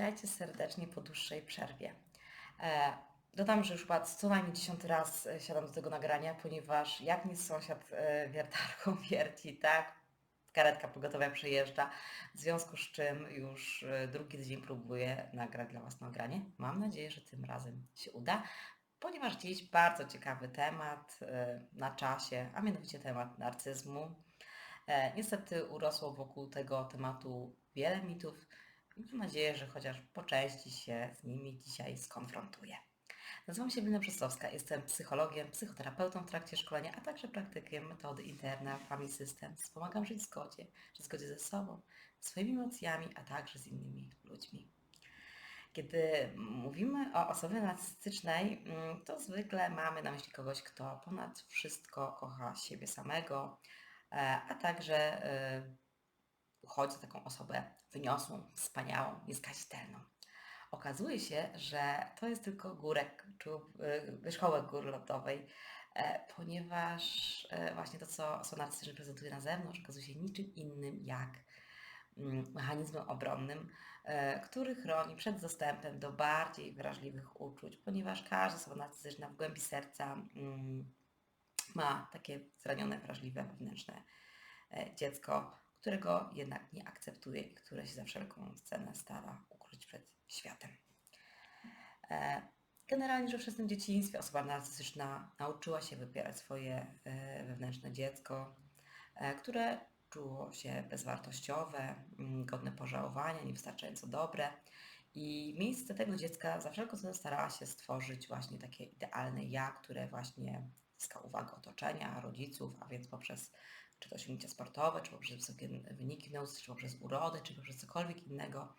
Witajcie serdecznie po dłuższej przerwie. E, dodam, że już chyba co najmniej dziesiąty raz e, siadam do tego nagrania, ponieważ jak mnie sąsiad e, wiertarką wierci, tak? Karetka pogotowia przyjeżdża, w związku z czym już drugi tydzień próbuję nagrać dla Was nagranie. Mam nadzieję, że tym razem się uda, ponieważ dziś bardzo ciekawy temat na czasie, a mianowicie temat narcyzmu. Niestety urosło wokół tego tematu wiele mitów mam nadzieję, że chociaż po części się z nimi dzisiaj skonfrontuję. Nazywam się Wina Brzostowska, jestem psychologiem, psychoterapeutą w trakcie szkolenia, a także praktykiem metody interna Family Systems. Pomagam żyć w zgodzie, w zgodzie ze sobą, swoimi emocjami, a także z innymi ludźmi. Kiedy mówimy o osobie narcystycznej, mm, to zwykle mamy na myśli kogoś, kto ponad wszystko kocha siebie samego, e, a także e, uchodzi za taką osobę wyniosłą, wspaniałą, nieskazitelną. Okazuje się, że to jest tylko górek, czy y, wierzchołek góry lodowej, e, ponieważ e, właśnie to, co narcystyczna prezentuje na zewnątrz, okazuje się niczym innym jak mm, mechanizmem obronnym, e, który chroni przed dostępem do bardziej wrażliwych uczuć, ponieważ każda osoba w głębi serca mm, ma takie zranione, wrażliwe, wewnętrzne dziecko, którego jednak nie akceptuje i które się za wszelką cenę stara ukryć przed światem. E, Generalnie że w wczesnym dzieciństwie osoba narcystyczna nauczyła się wypierać swoje e, wewnętrzne dziecko, e, które czuło się bezwartościowe, mm, godne pożałowania, niewystarczająco dobre. I miejsce tego dziecka za wszelką cenę starała się stworzyć właśnie takie idealne ja, które właśnie zyska uwagę otoczenia, rodziców, a więc poprzez czy to osiągnięcia sportowe, czy poprzez wysokie wyniki nauce, czy poprzez urodę, czy poprzez cokolwiek innego,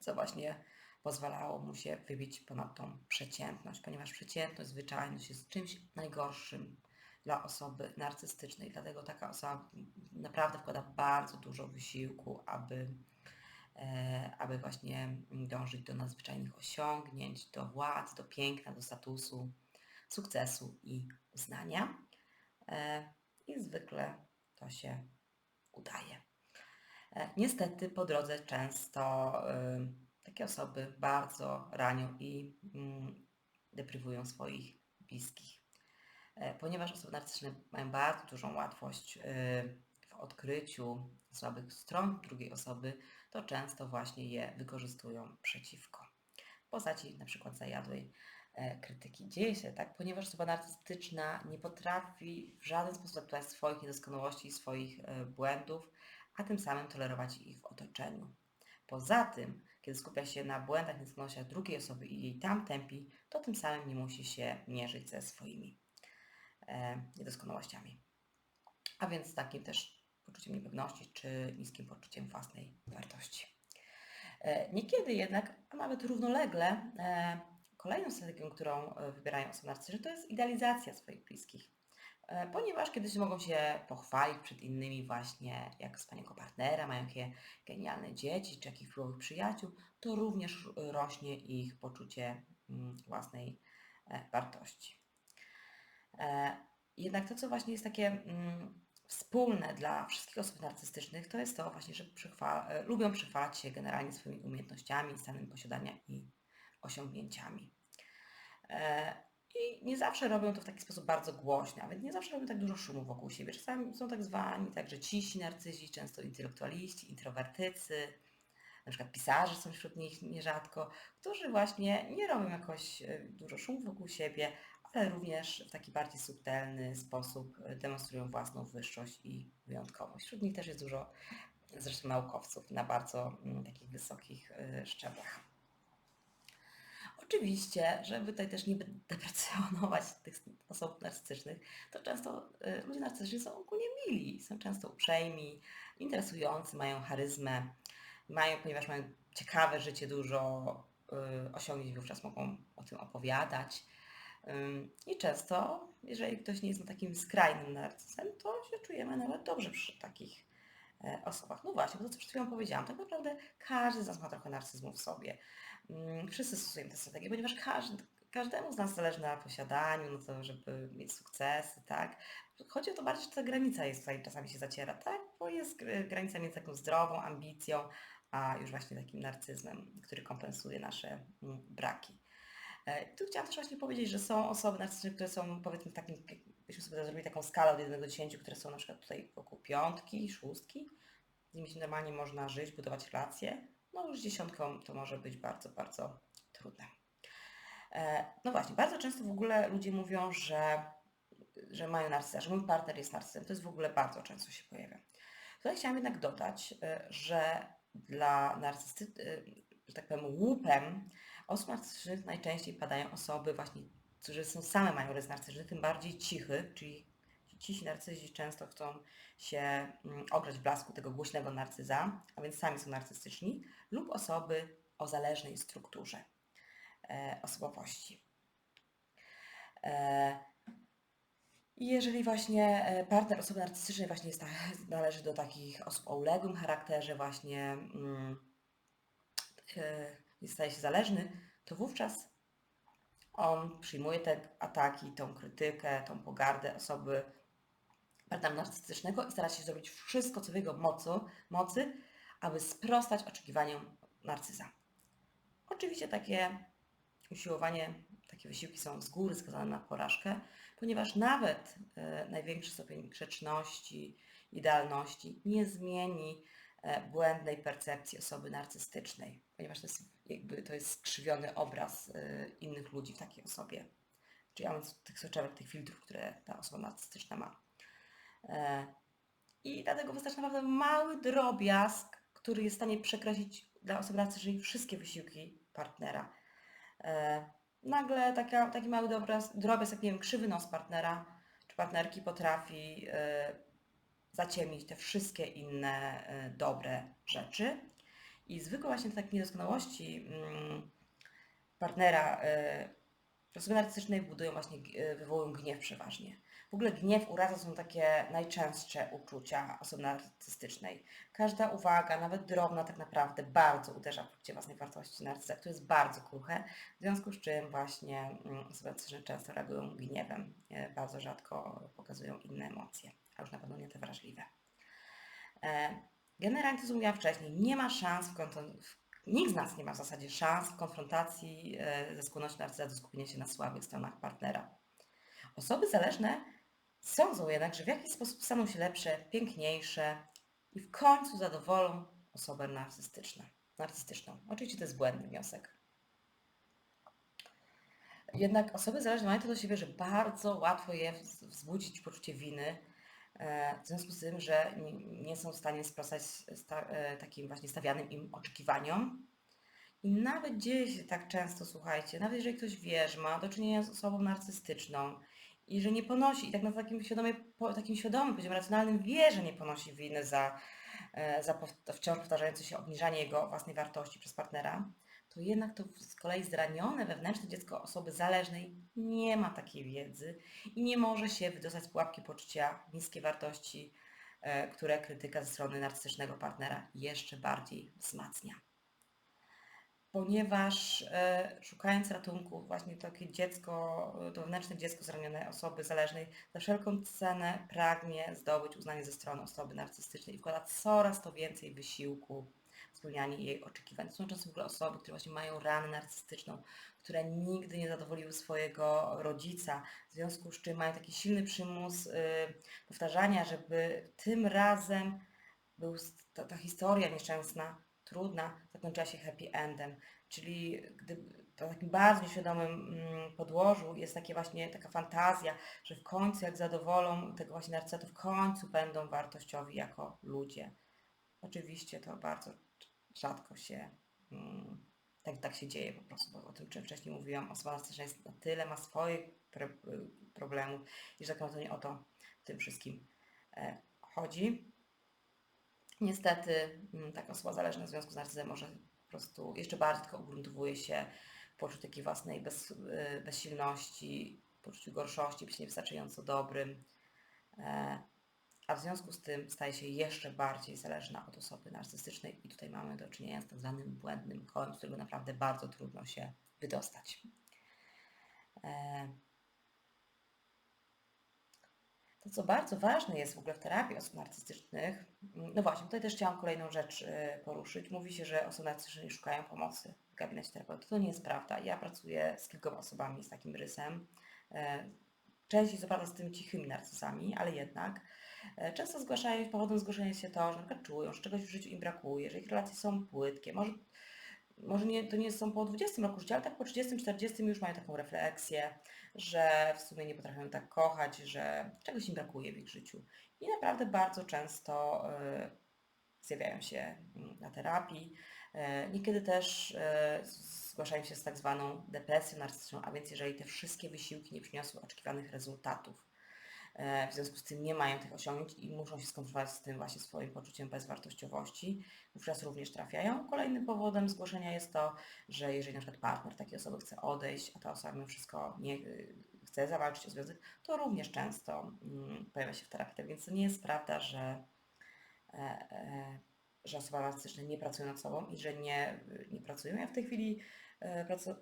co właśnie pozwalało mu się wybić ponad tą przeciętność, ponieważ przeciętność, zwyczajność jest czymś najgorszym dla osoby narcystycznej. Dlatego taka osoba naprawdę wkłada bardzo dużo wysiłku, aby, e, aby właśnie dążyć do nadzwyczajnych osiągnięć, do władzy, do piękna, do statusu, sukcesu i uznania. I zwykle to się udaje. E, Niestety po drodze często y, takie osoby bardzo ranią i mm, deprywują swoich bliskich. E, Ponieważ osoby narcystyczne mają bardzo dużą łatwość y, w odkryciu słabych stron drugiej osoby, to często właśnie je wykorzystują przeciwko. Postaci na przykład zajadłej krytyki. Dzieje się tak, ponieważ osoba narcystyczna nie potrafi w żaden sposób akceptować swoich niedoskonałości i swoich e, błędów, a tym samym tolerować ich w otoczeniu. Poza tym, kiedy skupia się na błędach, niedoskonałościach drugiej osoby i jej tam tępi, to tym samym nie musi się mierzyć ze swoimi e, niedoskonałościami. A więc z takim też poczuciem niepewności czy niskim poczuciem własnej wartości. E, Niekiedy jednak, a nawet równolegle, e, kolejną strategią, którą e, wybierają osoby narcystyczne, to jest idealizacja swoich bliskich. E, Ponieważ kiedyś mogą się pochwalić przed innymi właśnie jak wspaniałego partnera, mają jakie genialne dzieci, czy jakich wpływowych przyjaciół, to również rośnie ich poczucie mm, własnej e, wartości. Jednak to, co właśnie jest takie mm, wspólne dla wszystkich osób narcystycznych, to jest to właśnie, że przychwa- lubią przychwalać się generalnie swoimi umiejętnościami, stanem posiadania i osiągnięciami. E, I nie zawsze robią to w taki sposób bardzo głośny, a więc nie zawsze robią tak dużo szumu wokół siebie. Czasami są tak zwani także cisi narcyzi, często intelektualiści, introwertycy, na przykład pisarze są wśród nich nierzadko, którzy właśnie nie robią jakoś e, dużo szumu wokół siebie, ale również w taki bardziej subtelny sposób e, demonstrują własną wyższość i wyjątkowość. Wśród nich też jest dużo zresztą naukowców na bardzo mm, takich wysokich szczeblach. Oczywiście, żeby tutaj też nie deprecjonować tych osób narcystycznych, to często y, ludzie narcystyczni są ogólnie mili, są często uprzejmi, interesujący, mają charyzmę, mają, ponieważ mają ciekawe życie, dużo y, osiągnięć, wówczas mogą o tym opowiadać. Ym, I często, jeżeli ktoś nie jest takim skrajnym narcyzem, to się czujemy nawet dobrze przy takich osobach. No właśnie, bo to co przed chwilą powiedziałam, tak naprawdę każdy z nas ma trochę narcyzmu w sobie. Mm, Wszyscy stosujemy tę strategię, ponieważ każdy, każdemu z nas zależy na posiadaniu, na to, żeby mieć sukcesy, tak? Chodzi o to bardziej, że ta granica jest tutaj czasami się zaciera, tak? Bo jest gr- granica między taką zdrową ambicją, a już właśnie takim narcyzmem, który kompensuje nasze mm, braki. E, Tu chciałam też właśnie powiedzieć, że są osoby narcystyczne, które są powiedzmy takim, byśmy sobie zrobili taką skalę od 1 do 10, które są na przykład tutaj wokół piątki, szóstki. Z nimi się normalnie można żyć, budować relacje. No już dziesiątką to może być bardzo, bardzo trudne. E, No właśnie, bardzo często w ogóle ludzie mówią, że, że mają narcyza, że mój partner jest narcyzem. To jest w ogóle bardzo często się pojawia. Tutaj chciałam jednak dodać, e, że dla narcysty, e, że tak powiem, łupem osób narcystycznych najczęściej padają osoby właśnie, którzy są same mają rys narcystyczny, tym bardziej cichy, czyli ci narcyzi często chcą się mm, ograć w blasku tego głośnego narcyza, a więc sami są narcystyczni, lub osoby o zależnej strukturze e, osobowości. E, i jeżeli właśnie e, partner osoby narcystycznej właśnie jest, należy do takich osób o uległym charakterze, właśnie mm, e, staje się zależny, to wówczas on przyjmuje te ataki, tą krytykę, tą pogardę osoby partnera narcystycznego i stara się zrobić wszystko, co w jego mocy, mocy, aby sprostać oczekiwaniom narcyza. Oczywiście takie usiłowanie, takie wysiłki są z góry skazane na porażkę, ponieważ nawet e, największy stopień grzeczności, idealności nie zmieni e, błędnej percepcji osoby narcystycznej, ponieważ to jest, jakby, to jest skrzywiony obraz e, innych ludzi w takiej osobie. Czyli więc tych soczewek, tych filtrów, które ta osoba narcystyczna ma. E, I dlatego wystarczy naprawdę mały drobiazg, który jest w stanie przekreślić dla osoby narcystycznej wszystkie wysiłki partnera. E, Nagle taka, taki mały drobiazg, drobiazg, jak nie wiem, krzywy nos partnera czy partnerki potrafi e, zaciemnić te wszystkie inne dobre rzeczy. I zwykłe właśnie takie niedoskonałości mm, partnera w osobie narcystycznej budują właśnie, wywołują gniew przeważnie. W ogóle gniew, uraza są takie najczęstsze uczucia osoby narcystycznej. Każda uwaga, nawet drobna tak naprawdę, bardzo uderza w poczucie własnej wartości narcyza, które jest bardzo kruche, w związku z czym właśnie mm, osoby narcystyczne często reagują gniewem, e, bardzo rzadko pokazują inne emocje, a już na pewno nie te wrażliwe. E, Generalnie to, co mówiłam wcześniej, nie ma szans w Nikt z nas nie ma w zasadzie szans w konfrontacji e, ze skłonnością narcyza do skupienia się na słabych stronach partnera. Osoby zależne sądzą jednak, że w jakiś sposób staną się lepsze, piękniejsze i w końcu zadowolą osobę narcystyczną. narcystyczną. Oczywiście to jest błędny wniosek. Jednak osoby zależne mają to do siebie, że bardzo łatwo je wz- wzbudzić poczucie winy, e, w związku z tym, że nie, są w stanie sprostać sta, e, takim właśnie stawianym im oczekiwaniom. I nawet dzieje się tak często, słuchajcie, nawet jeżeli ktoś wie, że ma do czynienia z osobą narcystyczną i że nie ponosi, i tak na takim, świadomie, takim świadomym, poziomie racjonalnym wie, że nie ponosi winy za, e, za wciąż powtarzające się obniżanie jego własnej wartości przez partnera, to jednak to z kolei zranione wewnętrzne dziecko osoby zależnej nie ma takiej wiedzy i nie może się wydostać z pułapki poczucia niskiej wartości, e, które krytyka ze strony narcystycznego partnera jeszcze bardziej wzmacnia ponieważ e, szukając ratunku, właśnie takie dziecko, e, to wewnętrzne dziecko zranione osoby zależnej za wszelką cenę pragnie zdobyć uznanie ze strony osoby narcystycznej i wkłada coraz to więcej wysiłku w spełnianie jej oczekiwań. To są często w ogóle osoby, które właśnie mają ranę narcystyczną, które nigdy nie zadowoliły swojego rodzica, w związku z czym mają taki silny przymus y, powtarzania, żeby tym razem był ta, ta historia nieszczęsna, trudna, zakończyła się happy endem. Czyli gdy na takim bardzo nieświadomym mm, podłożu jest takie właśnie taka fantazja, że w końcu jak zadowolą tego właśnie narcyza, w końcu będą wartościowi jako ludzie. Oczywiście to bardzo rzadko się mm, tak, tak się dzieje po prostu, bo o tym czym wcześniej mówiłam, osoba narcystyczna jest na tyle, ma swoich pro, problemów i że tak naprawdę nie o to tym wszystkim e, chodzi. Niestety mm, taka osoba zależna w związku z narcyzem może po prostu jeszcze bardziej tylko ugruntowuje się poczuciu takiej własnej bez, y, bezsilności, poczuciu gorszości, być niewystarczająco dobrym, e, a w związku z tym staje się jeszcze bardziej zależna od osoby narcystycznej i tutaj mamy do czynienia z tak zwanym błędnym kołem, z którego naprawdę bardzo trudno się wydostać. To, co bardzo ważne jest w ogóle w terapii osób narcystycznych, mm, no właśnie, tutaj też chciałam kolejną rzecz y, poruszyć. Mówi się, że osoby narcystyczne nie szukają pomocy w gabinecie terapeuty. To nie jest prawda. Ja pracuję z kilkoma osobami z takim rysem. E, Częściej co z tymi cichymi narcyzami, ale jednak e, często zgłaszają, powodem zgłoszenia się to, że na przykład czują, że czegoś w życiu im brakuje, że ich relacje są płytkie. Może, może nie, to nie są po 20 roku życia, ale tak po 30-40 już mają taką refleksję, że w sumie nie potrafią tak kochać, że czegoś im brakuje w ich życiu. I naprawdę bardzo często y, zjawiają się mm, na terapii. Y, niekiedy też y, zgłaszają się z tak zwaną depresją narcystyczną, a więc jeżeli te wszystkie wysiłki nie przyniosły oczekiwanych rezultatów, w związku z tym nie mają tych osiągnięć i muszą się skonfrontować z tym właśnie swoim poczuciem bezwartościowości, wówczas również trafiają. Kolejnym powodem zgłoszenia jest to, że jeżeli na przykład partner takiej osoby chce odejść, a ta osoba mimo wszystko nie chce zawalczyć o związek, to również często mm, pojawia się w terapii. Więc to nie jest prawda, że e, e, że osoby narcystyczne nie pracują nad sobą i że nie, nie pracują. Ja w tej chwili e,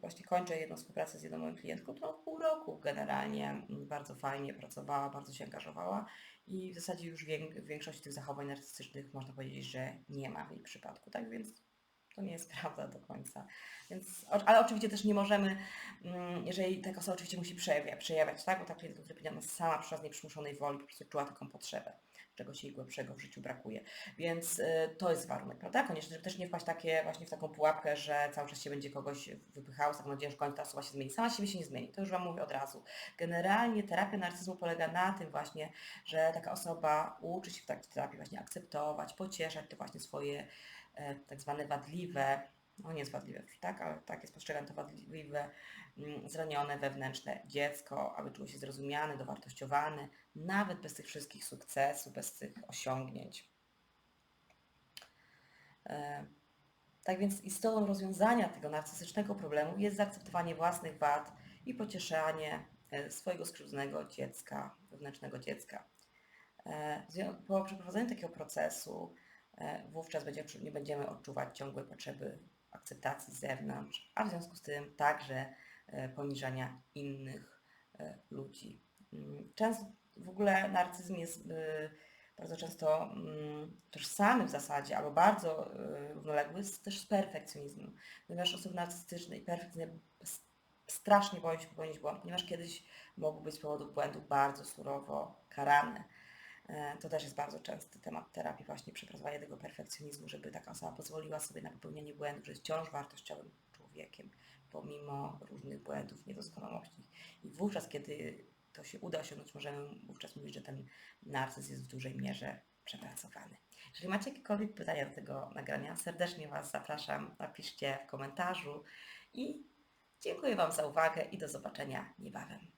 właśnie kończę jedną współpracę z jedną moją klientką, która od pół roku generalnie mm, bardzo fajnie pracowała, bardzo się angażowała i w zasadzie już większości tych zachowań narcystycznych można powiedzieć, że nie ma w jej przypadku. Tak więc to nie jest prawda do końca. Więc, ale oczywiście też nie możemy, mm, jeżeli taka osoba oczywiście musi przejawiać, przejawiać tak? bo ta klientka, która powiedziała, sama przez nieprzymuszonej woli po prostu czuła taką potrzebę czegoś jej głębszego w życiu brakuje. Więc y, to jest warunek, prawda? Koniecznie, żeby też nie wpaść takie, właśnie w taką pułapkę, że cały czas się będzie kogoś wypychało z taką nadzieją, że ta osoba się zmieni. Sama siebie się nie zmieni, to już Wam mówię od razu. Generalnie terapia narcyzmu polega na tym właśnie, że taka osoba uczy się w takiej terapii właśnie akceptować, pocieszać te właśnie swoje e, tak zwane wadliwe no nie jest wadliwe, tak, ale tak jest postrzegane to wadliwe, mm, zranione wewnętrzne dziecko, aby czuło się zrozumiane, dowartościowane, nawet bez tych wszystkich sukcesów, bez tych osiągnięć. E, tak więc istotą rozwiązania tego narcystycznego problemu jest zaakceptowanie własnych wad i pocieszanie e, swojego skrzywdzonego dziecka, wewnętrznego dziecka. E, po przeprowadzeniu takiego procesu wówczas nie będziemy odczuwać ciągłej potrzeby akceptacji z zewnątrz, a w związku z tym także e, poniżania innych e, ludzi. Mm, często w ogóle narcyzm jest e, bardzo często mm, tożsamy w zasadzie, albo bardzo równoległy z, też z perfekcjonizmem, ponieważ osoby narcystyczne i perfekcyjne strasznie boją się popełnić błąd, ponieważ kiedyś mogły być z powodu błędu bardzo surowo karane. E, to też jest bardzo częsty temat terapii, właśnie przepracowanie tego perfekcjonizmu, żeby taka osoba pozwoliła sobie na popełnienie błędów, że jest wciąż wartościowym człowiekiem, pomimo różnych błędów, niedoskonałości. I wówczas, kiedy to się uda osiągnąć, możemy wówczas mówić, że ten narcyz jest w dużej mierze przepracowany. Jeżeli macie jakiekolwiek pytania do tego nagrania, serdecznie Was zapraszam, napiszcie w komentarzu i dziękuję Wam za uwagę i do zobaczenia niebawem.